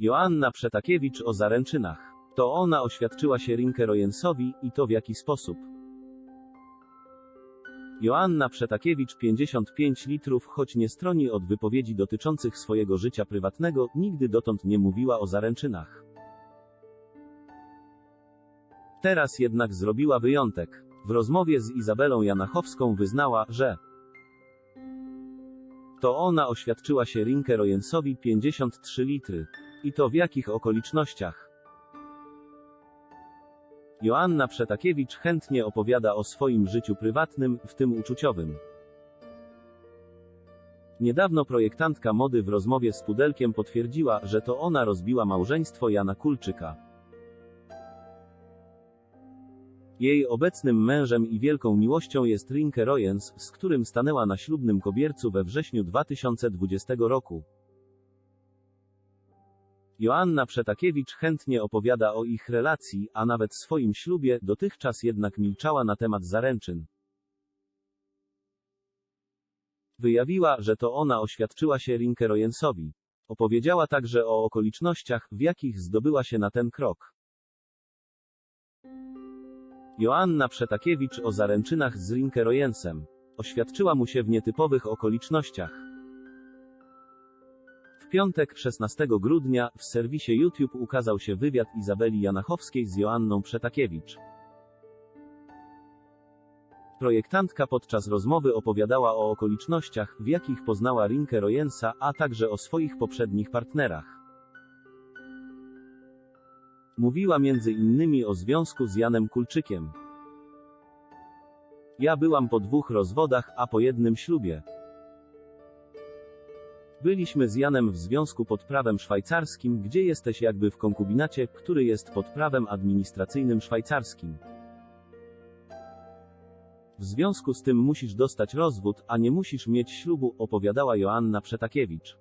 Joanna Przetakiewicz o zaręczynach. To ona oświadczyła się Rinke Rojensowi i to w jaki sposób. Joanna Przetakiewicz 55 litrów, choć nie stroni od wypowiedzi dotyczących swojego życia prywatnego, nigdy dotąd nie mówiła o zaręczynach. Teraz jednak zrobiła wyjątek. W rozmowie z Izabelą Janachowską wyznała, że to ona oświadczyła się Rinke Rojensowi 53 litry. I to w jakich okolicznościach? Joanna Przetakiewicz chętnie opowiada o swoim życiu prywatnym, w tym uczuciowym. Niedawno projektantka mody w rozmowie z Pudelkiem potwierdziła, że to ona rozbiła małżeństwo Jana Kulczyka. Jej obecnym mężem i wielką miłością jest Rinke Royens, z którym stanęła na ślubnym kobiercu we wrześniu 2020 roku. Joanna Przetakiewicz chętnie opowiada o ich relacji, a nawet swoim ślubie, dotychczas jednak milczała na temat zaręczyn. Wyjawiła, że to ona oświadczyła się Rinke Royensowi. Opowiedziała także o okolicznościach, w jakich zdobyła się na ten krok. Joanna Przetakiewicz o zaręczynach z Rinke Royensem. Oświadczyła mu się w nietypowych okolicznościach. Piątek, 16 grudnia, w serwisie YouTube ukazał się wywiad Izabeli Janachowskiej z Joanną Przetakiewicz. Projektantka podczas rozmowy opowiadała o okolicznościach, w jakich poznała Rinke Royensa, a także o swoich poprzednich partnerach. Mówiła między innymi o związku z Janem Kulczykiem. Ja byłam po dwóch rozwodach, a po jednym ślubie. Byliśmy z Janem w związku pod prawem szwajcarskim, gdzie jesteś jakby w konkubinacie, który jest pod prawem administracyjnym szwajcarskim. W związku z tym musisz dostać rozwód, a nie musisz mieć ślubu, opowiadała Joanna Przetakiewicz.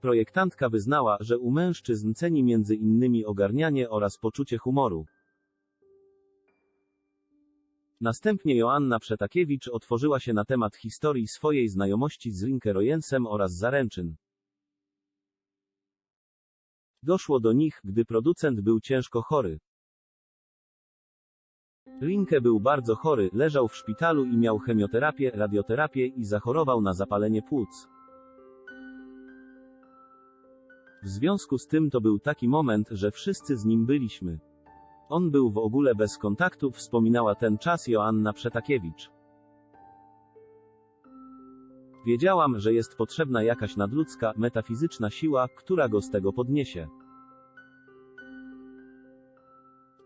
Projektantka wyznała, że u mężczyzn ceni między innymi ogarnianie oraz poczucie humoru. Następnie Joanna Przetakiewicz otworzyła się na temat historii swojej znajomości z Rinke Royensem oraz zaręczyn. Doszło do nich, gdy producent był ciężko chory. Rinke był bardzo chory, leżał w szpitalu i miał chemioterapię, radioterapię i zachorował na zapalenie płuc. W związku z tym to był taki moment, że wszyscy z nim byliśmy. On był w ogóle bez kontaktu, wspominała ten czas Joanna Przetakiewicz. Wiedziałam, że jest potrzebna jakaś nadludzka, metafizyczna siła, która go z tego podniesie.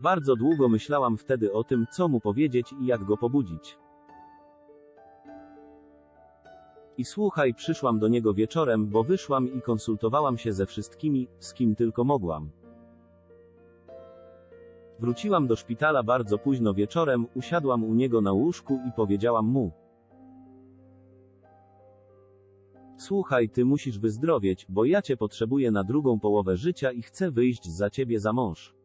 Bardzo długo myślałam wtedy o tym, co mu powiedzieć i jak go pobudzić. I słuchaj, przyszłam do niego wieczorem, bo wyszłam i konsultowałam się ze wszystkimi, z kim tylko mogłam. Wróciłam do szpitala bardzo późno wieczorem, usiadłam u niego na łóżku i powiedziałam mu: Słuchaj, ty musisz wyzdrowieć, bo ja cię potrzebuję na drugą połowę życia i chcę wyjść za ciebie za mąż.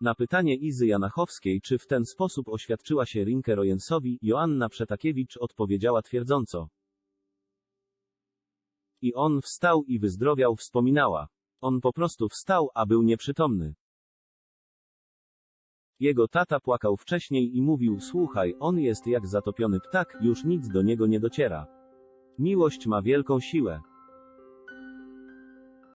Na pytanie Izy Janachowskiej, czy w ten sposób oświadczyła się Rinke Royensowi, Joanna Przetakiewicz odpowiedziała twierdząco. I on wstał i wyzdrowiał, wspominała. On po prostu wstał, a był nieprzytomny. Jego tata płakał wcześniej i mówił: Słuchaj, on jest jak zatopiony ptak, już nic do niego nie dociera. Miłość ma wielką siłę.